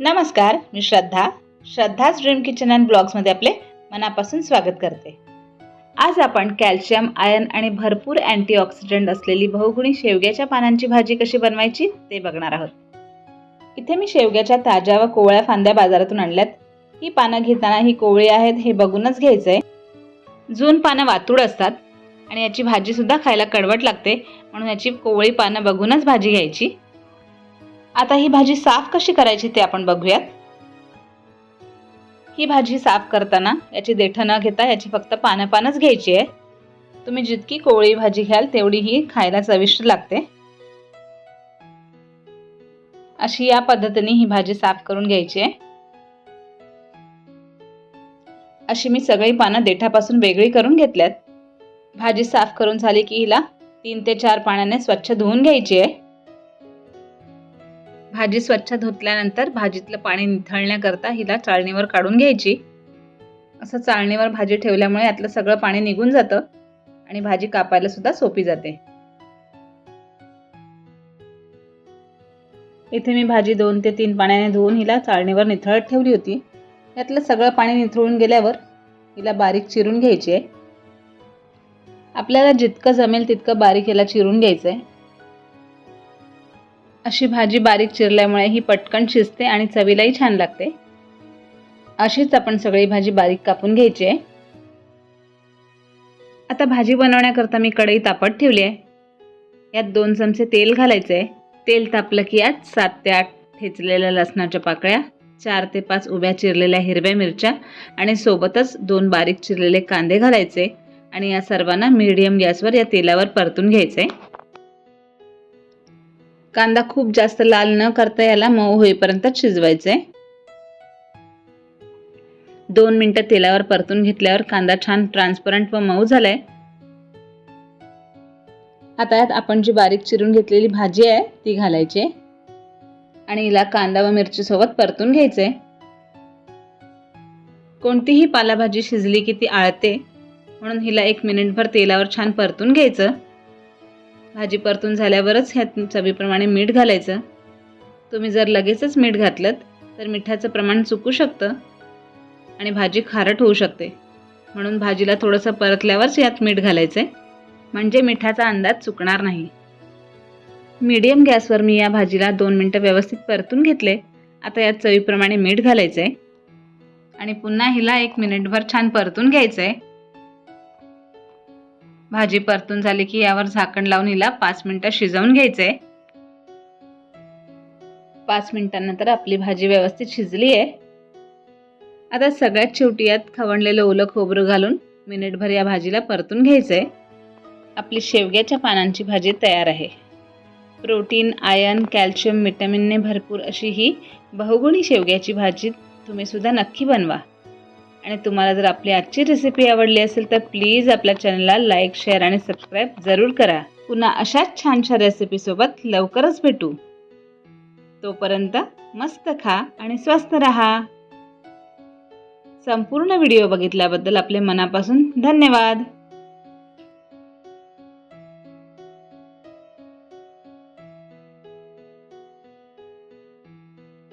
नमस्कार मी श्रद्धा. श्रद्धाच ड्रीम किचन अँड ब्लॉग्समध्ये आपले मनापासून स्वागत करते. आज आपण कॅल्शियम आयर्न आणि भरपूर अँटीऑक्सिडंट असलेली बहुगुणी शेवग्याच्या पानांची भाजी कशी बनवायची ते बघणार आहोत. इथे मी शेवग्याच्या ताज्या व कोवळ्या फांद्या बाजारातून आणल्यात. ही पानं घेताना ही कोवळी आहेत हे बघूनच घ्यायचं आहे जून पानं वातूड असतात आणि याची भाजीसुद्धा खायला कडवट लागते म्हणून याची कोवळी पानं बघूनच भाजी घ्यायची. आता ही भाजी साफ कशी करायची ते आपण बघूयात. ही भाजी साफ करताना याची देठं न घेता याची फक्त पानं पानच घ्यायची आहे. तुम्ही जितकी कोवळी भाजी घ्याल तेवढी ही खायला चविष्ट लागते. अशी या पद्धतीने ही भाजी साफ करून घ्यायची आहे. अशी मी सगळी पानं देठापासून वेगळी करून घेतल्यात. भाजी साफ करून झाली की हिला तीन ते चार पाण्याने स्वच्छ धुवून घ्यायची आहे. भाजी स्वच्छ धुतल्यानंतर भाजीतलं पाणी निथळण्याकरता हिला चाळणीवर काढून घ्यायची. असं चाळणीवर भाजी ठेवल्यामुळे यातलं सगळं पाणी निघून जातं आणि भाजी कापायला सुद्धा सोपी जाते. इथे मी भाजी दोन ते तीन पाण्याने धुवून हिला चाळणीवर निथळत ठेवली होती. यातलं सगळं पाणी निथळून गेल्यावर हिला बारीक चिरून घ्यायची आहे. आपल्याला जितकं जमेल तितकं बारीक हिला चिरून घ्यायचं आहे अशी भाजी बारीक चिरल्यामुळे ही पटकन शिजते आणि चवीलाही छान लागते. अशीच आपण सगळी भाजी बारीक कापून घ्यायची आहे. आता भाजी बनवण्याकरता मी कढई तापत ठेवली आहे. यात दोन चमचे तेल घालायचे आहे तेल तापलं की यात सात ते आठ ठेचलेल्या लसणाच्या पाकळ्या चार ते पाच उभ्या चिरलेल्या हिरव्या मिरच्या आणि सोबतच दोन बारीक चिरलेले कांदे घालायचे आणि या सर्वांना मीडियम गॅसवर या तेलावर परतून घ्यायचे कांदा खूप जास्त लाल न करता याला मऊ होईपर्यंत शिजवायचे. दोन मिनटं तेलावर परतून घेतल्यावर कांदा छान ट्रान्सपरंट व मऊ झालाय. आता यात आपण जी बारीक चिरून घेतलेली भाजी आहे ती घालायची. आणि हिला कांदा व मिरची सोबत परतून घ्यायचे. कोणतीही पालाभाजी शिजली की ती आळते म्हणून हिला एक मिनिटभर तेलावर छान परतून घ्यायचं. भाजी परतून झाल्यावरच ह्यात चवीप्रमाणे मीठ घालायचं. तुम्ही जर लगेचच मीठ घातलं तर मिठाचं प्रमाण चुकू शकतं आणि भाजी खारट होऊ शकते. म्हणून भाजीला थोडंसं परतल्यावरच यात मीठ घालायचं आहे म्हणजे मिठाचा अंदाज चुकणार नाही. मीडियम गॅसवर मी या भाजीला दोन मिनटं व्यवस्थित परतून घेतले. आता यात चवीप्रमाणे मीठ घालायचं आहे आणि पुन्हा हिला एक मिनिटभर छान परतून घ्यायचं आहे भाजी परतून झाली की यावर झाकण लावून हिला पाच मिनिटं शिजवून घ्यायचंय. पाच मिनिटांनंतर आपली भाजी व्यवस्थित शिजली आहे आता सगळ्यात शेवटी यात खवणलेलं ओलं खोबरं घालून मिनिटभर या भाजीला परतून घ्यायचंय. आपली शेवग्याच्या पानांची भाजी तयार आहे. प्रोटीन आयर्न कॅल्शियम विटॅमिनने भरपूर अशी ही बहुगुणी शेवग्याची भाजी तुम्ही सुद्धा नक्की बनवा. आणि तुम्हाला जर आपली आजची रेसिपी आवडली असेल तर प्लीज आपल्या चॅनलला लाईक शेअर आणि सबस्क्राईब जरूर करा. पुन्हा अशाच छानशा रेसिपीसोबत लवकरच भेटू. तोपर्यंत मस्त खा आणि स्वस्त रहा. संपूर्ण व्हिडिओ बघितल्याबद्दल आपले मनापासून धन्यवाद.